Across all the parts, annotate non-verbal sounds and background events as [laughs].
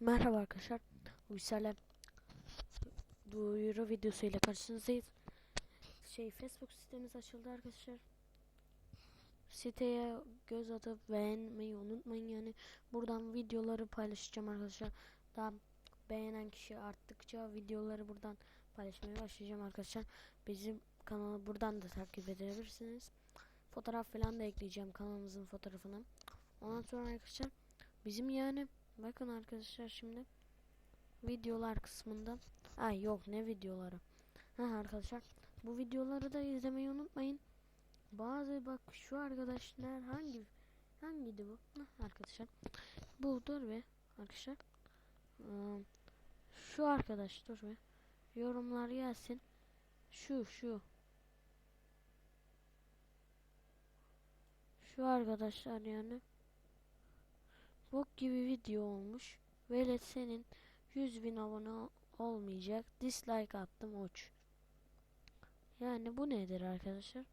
Merhaba arkadaşlar. Uysal'e duyuru videosuyla karşınızdayız. Şey Facebook sitemiz açıldı arkadaşlar. Siteye göz atıp beğenmeyi unutmayın yani. Buradan videoları paylaşacağım arkadaşlar. Daha beğenen kişi arttıkça videoları buradan paylaşmaya başlayacağım arkadaşlar. Bizim kanalı buradan da takip edebilirsiniz. Fotoğraf falan da ekleyeceğim kanalımızın fotoğrafını. Ondan sonra arkadaşlar bizim yani Bakın arkadaşlar şimdi videolar kısmında. Ay yok ne videoları? Ha arkadaşlar bu videoları da izlemeyi unutmayın. Bazı bak şu arkadaşlar hangi hangiydi bu? Hah, arkadaşlar bu dur be arkadaşlar. Şu arkadaş dur be yorumlar gelsin. Şu şu. Şu arkadaşlar yani Bok gibi video olmuş. Velet senin 100 bin abone olmayacak. Dislike attım uç. Yani bu nedir arkadaşlar?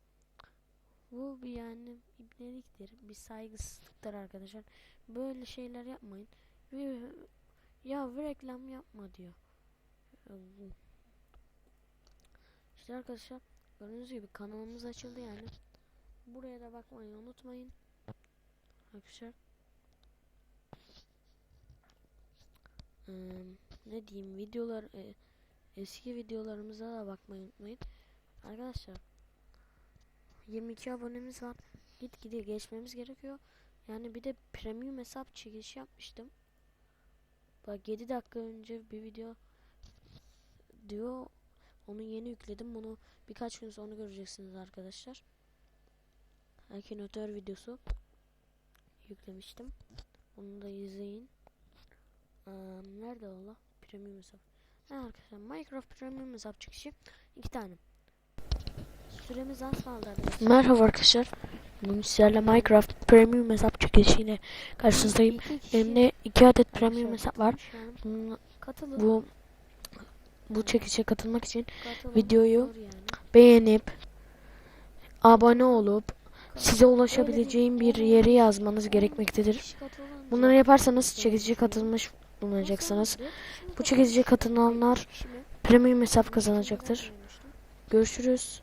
Bu bir yani ibneliktir. Bir saygısızlıktır arkadaşlar. Böyle şeyler yapmayın. Ya bir reklam yapma diyor. İşte arkadaşlar gördüğünüz gibi kanalımız açıldı yani. Buraya da bakmayı unutmayın. Arkadaşlar Ee, ne diyeyim videolar e, eski videolarımıza da bakmayı unutmayın. Arkadaşlar 22 abonemiz var. Git gide geçmemiz gerekiyor. Yani bir de premium hesap çekiliş yapmıştım. Bak 7 dakika önce bir video diyor. Onu yeni yükledim. Bunu birkaç gün sonra göreceksiniz arkadaşlar. Akinator videosu yüklemiştim. Onu da izleyin. Aa, nerede o la? Premium hesap. Ha arkadaşlar Minecraft Premium hesap çıkışı iki tane. Süremiz az kaldı arkadaşlar. Merhaba arkadaşlar. Bugün sizlerle Minecraft Premium hesap çıkışıyla karşınızdayım. Elimde iki adet Premium hesap var. Katılın. Bu bu çekişe katılmak için Katılın. videoyu yani. beğenip abone olup size ulaşabileceğim bir yeri yazmanız gerekmektedir. Bunları yaparsanız çekiciye katılmış bulunacaksınız. Bu çekiciye katılanlar premium hesap kazanacaktır. Görüşürüz.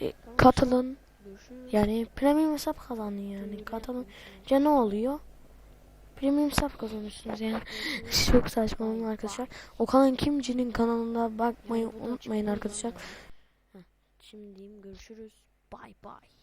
E, katılın. Yani premium hesap kazanın yani. Katılınca ne oluyor? Premium hesap kazanıyorsunuz yani. [laughs] Çok saçmalama arkadaşlar. Okan Kimci'nin kanalına bakmayı unutmayın arkadaşlar. Şimdi görüşürüz. Bye bye.